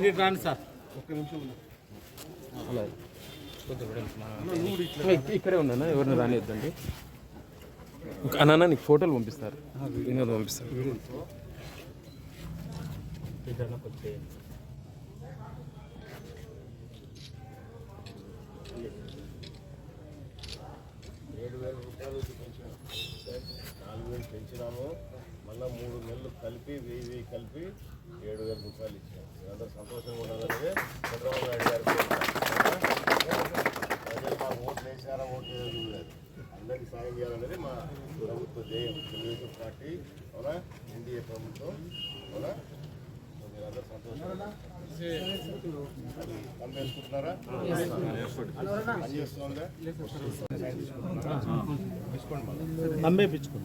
మీరు రాండి సార్ ఒక్క నిమిషం ఉండు. ఇక్- ఇక్కడే ఉన్నా ఎవరిని రానియద్దండి? అన్న నీకు ఫోటోలు పంపిస్తారు. వినోద్ పంపిస్తారు. ఏడు వేల రూపాయలు పెంచాము నాలుగు వేలు పెంచినాము. మళ్ళీ మూడు నెలలు కలిపి వెయ్యి వెయ్యి కలిపి ఏడు వేల రూపాయలు ఇచ్చాము మీరందరూ సంతోషంగా ఉండాలనేది చంద్రబాబు నాయుడు గారు ప్రజలు మాకు ఓట్లు వేసారా ఓట్లు వేయలేదు చూడలేదు అందరికీ సాయం చేయాలనేది మా ప్రభుత్వ ధ్యేయం తెలుగుదేశం పార్టీ అవునా ఎన్డీఏ ప్రభుత్వం అవునా సో మీరందరూ పని చేస్తుందా తీసుకోండి మళ్ళీ పంపేపించుకో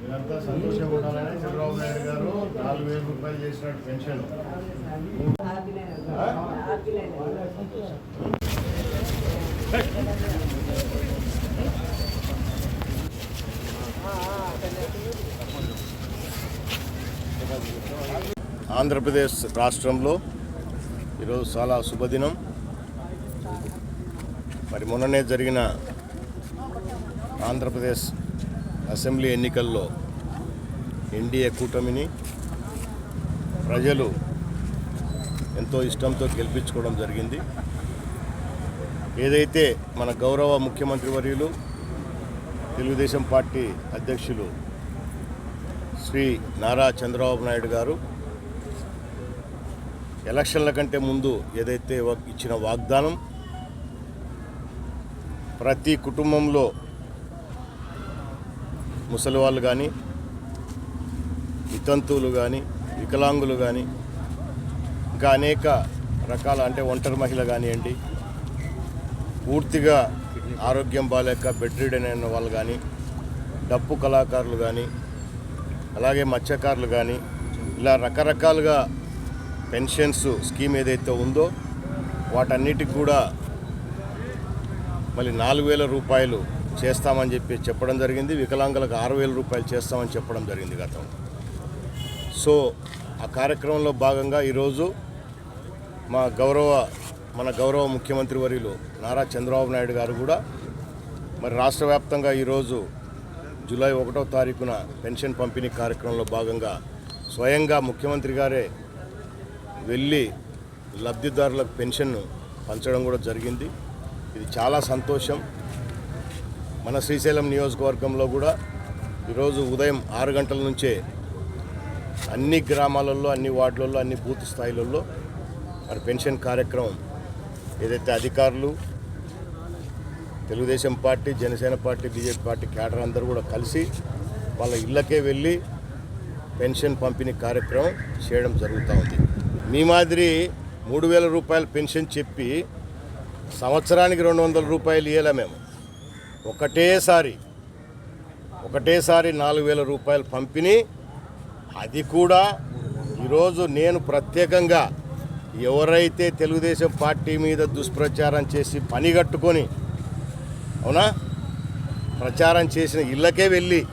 మీరంతా సంతోషంగా ఉండాలని చంద్రబాబు నాయుడు గారు నాలుగు వేల రూపాయలు చేసినట్టు పెన్షన్. ఆంధ్రప్రదేశ్ రాష్ట్రంలో ఈరోజు చాలా శుభదినం. మరి మొన్ననే జరిగిన ఆంధ్రప్రదేశ్ అసెంబ్లీ ఎన్నికల్లో ఎన్డీఏ కూటమిని ప్రజలు ఎంతో ఇష్టంతో గెలిపించుకోవడం జరిగింది. ఏదైతే మన గౌరవ ముఖ్యమంత్రి వర్యులు తెలుగుదేశం పార్టీ అధ్యక్షులు శ్రీ నారా చంద్రబాబు నాయుడు గారు ఎలక్షన్ల కంటే ముందు ఏదైతే ఇచ్చిన వాగ్దానం ప్రతి కుటుంబంలో ముసలి వాళ్ళు కానీ వితంతువులు కానీ వికలాంగులు కానీ ఇంకా అనేక రకాల అంటే ఒంటరి మహిళ కానివ్వండి పూర్తిగా ఆరోగ్యం బాగాలేక బెడ్ రీడన్ అయిన వాళ్ళు కానీ డప్పు కళాకారులు కానీ అలాగే మత్స్యకారులు కానీ ఇలా రకరకాలుగా పెన్షన్స్ స్కీమ్ ఏదైతే ఉందో వాటన్నిటికి కూడా మళ్ళీ నాలుగు వేల రూపాయలు చేస్తామని చెప్పి చెప్పడం జరిగింది. వికలాంగులకు ఆరు వేల రూపాయలు చేస్తామని చెప్పడం జరిగింది గతంలో సో ఆ కార్యక్రమంలో భాగంగా ఈరోజు మా గౌరవ మన గౌరవ ముఖ్యమంత్రి వర్యులు నారా చంద్రబాబు నాయుడు గారు కూడా మరి రాష్ట్ర వ్యాప్తంగా ఈరోజు జూలై ఒకటో తారీఖున పెన్షన్ పంపిణీ కార్యక్రమంలో భాగంగా స్వయంగా ముఖ్యమంత్రి గారే వెళ్ళి లబ్ధిదారులకు పెన్షన్ను పంచడం కూడా జరిగింది. ఇది చాలా సంతోషం. మన శ్రీశైలం నియోజకవర్గంలో కూడా ఈరోజు ఉదయం ఆరు గంటల నుంచే అన్ని గ్రామాలలో అన్ని వార్డులలో అన్ని బూత్ స్థాయిలలో మరి పెన్షన్ కార్యక్రమం ఏదైతే అధికారులు Telugu Desam party Janasena party BJP party cadre అందరూ కూడా కలిసి వాళ్ళ ఇళ్ళకే వెళ్ళి పెన్షన్ పంపిణీ కార్యక్రమం చేయడం జరుగుతూ ఉంది. మీ మాదిరి మూడు వేల రూపాయల పెన్షన్ చెప్పి సంవత్సరానికి రెండు వందల రూపాయలు ఇవ్వలే మేము. ఒకటేసారి ఒకటేసారి నాలుగు వేల రూపాయలు పంపిణీ అది కూడా ఈరోజు నేను ప్రత్యేకంగా ఎవరైతే తెలుగుదేశం పార్టీ మీద దుష్ప్రచారం చేసి పని కట్టుకొని అవునా? ప్రచారం చేసిన ఇళ్ళకే వెళ్ళి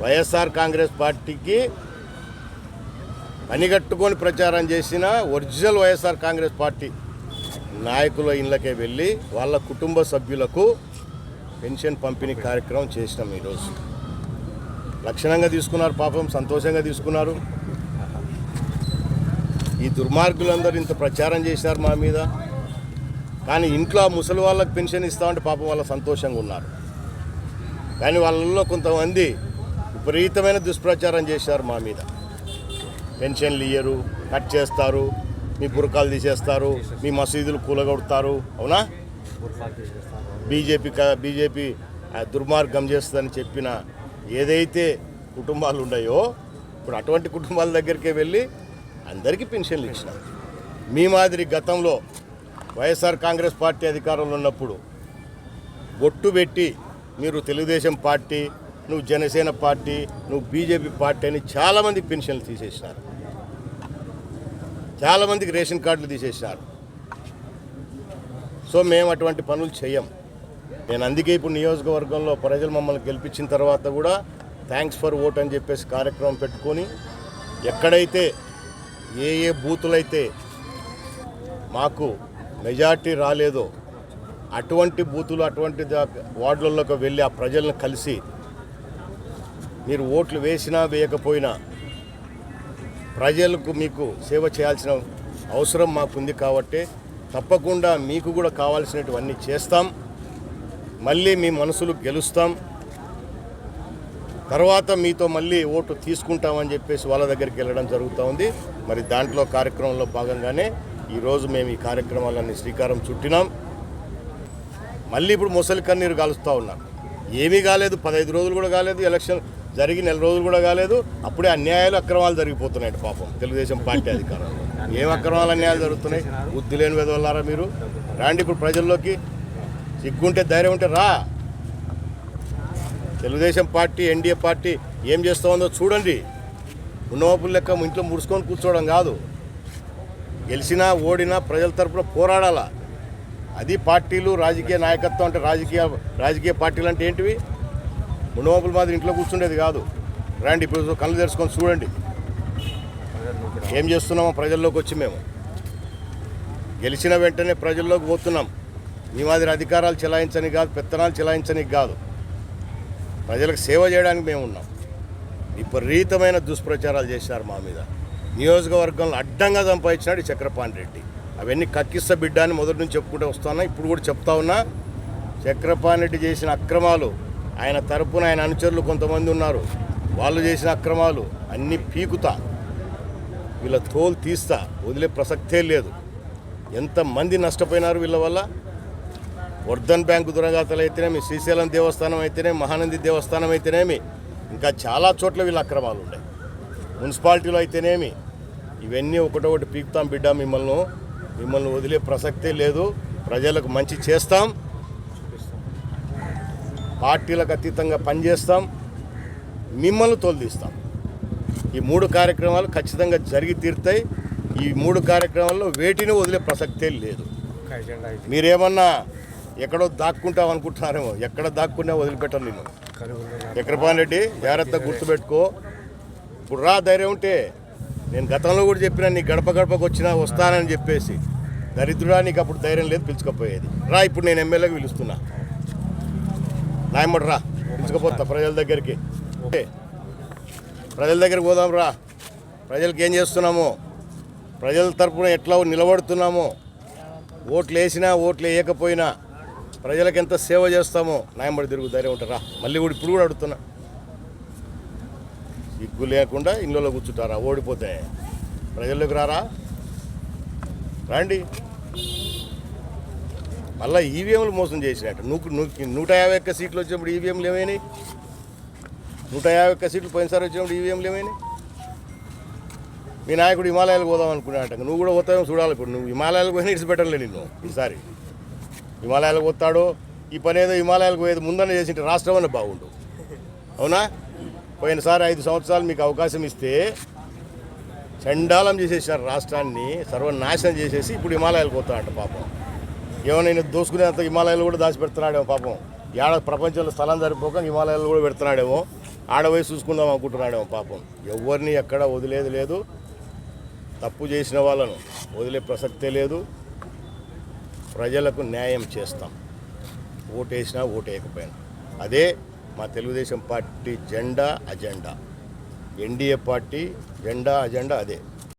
వైఎస్ఆర్ కాంగ్రెస్ పార్టీకి పనిగట్టుకొని ప్రచారం చేసిన ఒరిజినల్ వైఎస్ఆర్ కాంగ్రెస్ పార్టీ నాయకుల ఇళ్ళకే వెళ్ళి వాళ్ళ కుటుంబ సభ్యులకు పెన్షన్ పంపిణీ కార్యక్రమం చేసినాం ఈరోజు. లక్షణంగా తీసుకున్నారు పాపం సంతోషంగా తీసుకున్నారు. ఈ దుర్మార్గులందరూ ఇంత ప్రచారం చేశారు మా మీద. కానీ ఇంట్లో ఆ ముసలి వాళ్ళకి పెన్షన్ ఇస్తామంటే పాపం వాళ్ళ సంతోషంగా ఉన్నారు. కానీ వాళ్ళల్లో కొంతమంది విపరీతమైన దుష్ప్రచారం చేశారు మా మీద. పెన్షన్లు ఇయ్యరు కట్ చేస్తారు మీ బురకాలు తీసేస్తారు మీ మసీదులు కూలగొడతారు. అవునా? బీజేపీ క- బీజేపీ ఆ, దుర్మార్గం చేస్తుందని చెప్పిన ఏదైతే కుటుంబాలు ఉన్నాయో ఇప్పుడు అటువంటి కుటుంబాల దగ్గరికే వెళ్ళి అందరికీ పెన్షన్లు ఇచ్చినాం మీ మాదిరి గతంలో వైఎస్ఆర్ కాంగ్రెస్ పార్టీ అధికారంలో ఉన్నప్పుడు ఒట్టు పెట్టి మీరు తెలుగుదేశం పార్టీ నువ్వు జనసేన పార్టీ నువ్వు బీజేపీ పార్టీ అని చాలామంది పెన్షన్లు తీసేసినారు. చాలామందికి రేషన్ కార్డులు తీసేసినారు. సో మేము అటువంటి పనులు చేయం. నేను అందుకే ఇప్పుడు నియోజకవర్గంలో ప్రజలు మమ్మల్ని గెలిపించిన తర్వాత కూడా థ్యాంక్స్ ఫర్ ఓట్ అని చెప్పేసి కార్యక్రమం పెట్టుకొని ఎక్కడైతే ఏ ఏ బూతులైతే మాకు మెజార్టీ రాలేదో అటువంటి బూతులు అటువంటి వార్డులలోకి వెళ్ళి ఆ ప్రజలను కలిసి మీరు ఓట్లు వేసినా వేయకపోయినా ప్రజలకు మీకు సేవ చేయాల్సిన అవసరం మాకుంది కాబట్టి తప్పకుండా మీకు కూడా కావాల్సినటువన్నీ చేస్తాం. మళ్ళీ మీ మనసులు గెలుస్తాం. తర్వాత మీతో మళ్ళీ ఓటు తీసుకుంటామని చెప్పేసి వాళ్ళ దగ్గరికి వెళ్ళడం జరుగుతూ ఉంది. మరి దాంట్లో కార్యక్రమంలో భాగంగానే ఈరోజు మేము ఈ కార్యక్రమాలన్నీ శ్రీకారం చుట్టినాం. మళ్ళీ ఇప్పుడు ముసలి కన్నీరు కాలుస్తూ ఉన్నాం. ఏమీ కాలేదు పదహైదు రోజులు కూడా కాలేదు ఎలక్షన్ జరిగి నెల రోజులు కూడా కాలేదు. అప్పుడే అన్యాయాలు అక్రమాలు జరిగిపోతున్నాయి పాపం తెలుగుదేశం పార్టీ అధికారంలో. ఏం అక్రమాలు అన్యాయాలు జరుగుతున్నాయి? బుద్ధి లేని వెదవల్లారా మీరు? రాండి ఇప్పుడు ప్రజల్లోకి. సిగ్గుంటే ధైర్యం ఉంటే రా. తెలుగుదేశం పార్టీ ఎన్డీఏ పార్టీ ఏం చేస్తూ ఉందో చూడండి. ఉన్నవాపులు లెక్క ఇంట్లో ముడుచుకొని కూర్చోవడం కాదు. గెలిచినా ఓడినా ప్రజల తరపున పోరాడాలా. అది పార్టీలు రాజకీయ నాయకత్వం అంటే రాజకీయ రాజకీయ పార్టీలు అంటే ఏంటివి? మునోపుల మాదిరి ఇంట్లో కూర్చుండేది కాదు. రండి ఇప్పుడు కళ్ళు తెరుచుకొని చూడండి. ఏం చేస్తున్నామో ప్రజల్లోకి వచ్చి మేము. గెలిచిన వెంటనే ప్రజల్లోకి పోతున్నాం. మీ మాదిరి అధికారాలు చెలాయించని కాదు పెత్తనాలు చెలాయించని కాదు. ప్రజలకు సేవ చేయడానికి మేము ఉన్నాం. విపరీతమైన దుష్ప్రచారాలు చేశారు మా మీద. నియోజకవర్గంలో అడ్డంగా సంపాదించినాడు చక్రపాణి రెడ్డి. అవన్నీ కక్కిస్త బిడ్డ అని మొదటి నుంచి చెప్పుకుంటూ వస్తున్నా ఇప్పుడు కూడా చెప్తా ఉన్నా చక్రపాణి రెడ్డి చేసిన అక్రమాలు ఆయన తరపున ఆయన అనుచరులు కొంతమంది ఉన్నారు. వాళ్ళు చేసిన అక్రమాలు అన్నీ పీకుతా. వీళ్ళ తోలు తీస్తా. వదిలే ప్రసక్తే లేదు. ఎంతమంది నష్టపోయినారు వీళ్ళ వల్ల? వర్ధన్ బ్యాంకు దురగాతలు అయితేనేమి శ్రీశైలం దేవస్థానం అయితేనేమి మహానంది దేవస్థానం అయితేనేమి ఇంకా చాలా చోట్ల వీళ్ళ అక్రమాలు ఉన్నాయి. మున్సిపాలిటీలో అయితేనేమి ఇవన్నీ ఒకటొకటి పీకుతాం బిడ్డ మిమ్మల్ని. మిమ్మల్ని వదిలే ప్రసక్తే లేదు. ప్రజలకు మంచి చేస్తాం. పార్టీలకు అతీతంగా పనిచేస్తాం. మిమ్మల్ని తోలుదీస్తాం. ఈ మూడు కార్యక్రమాలు ఖచ్చితంగా జరిగి తీరుతాయి. ఈ మూడు కార్యక్రమాల్లో వేటిని వదిలే ప్రసక్తే లేదు. మీరేమన్నా ఎక్కడో దాక్కుంటావు అనుకుంటున్నారేమో. ఎక్కడ దాక్కున్నా వదిలిపెట్టను నేను చక్రపాణి రెడ్డి జాగ్రత్త గుర్తుపెట్టుకో. ఇప్పుడు రా ధైర్యం ఉంటే. నేను గతంలో కూడా చెప్పిన నీ గడప గడపకు వచ్చినా వస్తానని చెప్పేసి. దరిద్రుడా నీకు అప్పుడు ధైర్యం లేదు పిలుచుకపోయేది. రా ఇప్పుడు నేను ఎమ్మెల్యేకి పిలుస్తున్నా. నాయమ్మడు రా పిలుచుకపోతా ప్రజల దగ్గరికి. ఓకే ప్రజల దగ్గరికి పోదాం రా. ప్రజలకు ఏం చేస్తున్నామో? ప్రజల తరపున ఎట్లా నిలబడుతున్నామో? ఓట్లు వేసినా ఓట్లు వేయకపోయినా ప్రజలకు ఎంత సేవ చేస్తామో నాయంబడి తిరుగు ధైర్యం ఉంటారా మళ్ళీ కూడా ఇప్పుడు కూడా అడుగుతున్నా. సిగ్గు లేకుండా ఇళ్ళలో కూర్చుంటారా? ఓడిపోతే ప్రజల్లోకి రారా? రండి. మళ్ళీ ఈవీఎంలు మోసం చేసినట్టు. నువ్వు నువ్వు నూట యాభై ఒక్క సీట్లు వచ్చినప్పుడు ఈవీఎంలు ఏమైనాయి? నూట యాభై ఒక్క సీట్లు పోయినసారి వచ్చినప్పుడు ఈవీఎంలు ఏమైనాయి? మీ నాయకుడు హిమాలయాలకు పోదాం అనుకున్నాట నువ్వు కూడా పోతావేమో చూడాలి ఇప్పుడు. నువ్వు హిమాలయాలకు పోయినా ఇడిచిపెట్టలే నిన్ను ఈసారి. హిమాలయాలకు పోతాడు. ఈ పని ఏదో హిమాలయాలకు పోయేది ముందనే చేసింటే రాష్ట్రం అన్న బాగుండు. అవునా? పోయినసారి ఐదు సంవత్సరాలు మీకు అవకాశం ఇస్తే చండాలం చేసేసారు రాష్ట్రాన్ని సర్వనాశనం చేసేసి ఇప్పుడు హిమాలయాలకు పోతాడంట పాపం. ఏమైనా దోసుకునేంత హిమాలయాలు కూడా దాచిపెడుతున్నాడేమో పాపం. ఏడ ప్రపంచంలో స్థలం సరిపోక హిమాలయాలు కూడా పెడుతున్నాడేమో. ఆడపోయి చూసుకుందాం అనుకుంటున్నాడేమో పాపం. ఎవరిని ఎక్కడ వదిలేదు లేదు. తప్పు చేసిన వాళ్ళను వదిలే ప్రసక్తే లేదు. ప్రజలకు న్యాయం చేస్తాం. ఓటేసినా ఓటేయకపోయినా. అదే మా తెలుగుదేశం పార్టీ జెండా అజెండా. ఎన్డీఏ పార్టీ జెండా అజెండా అదే.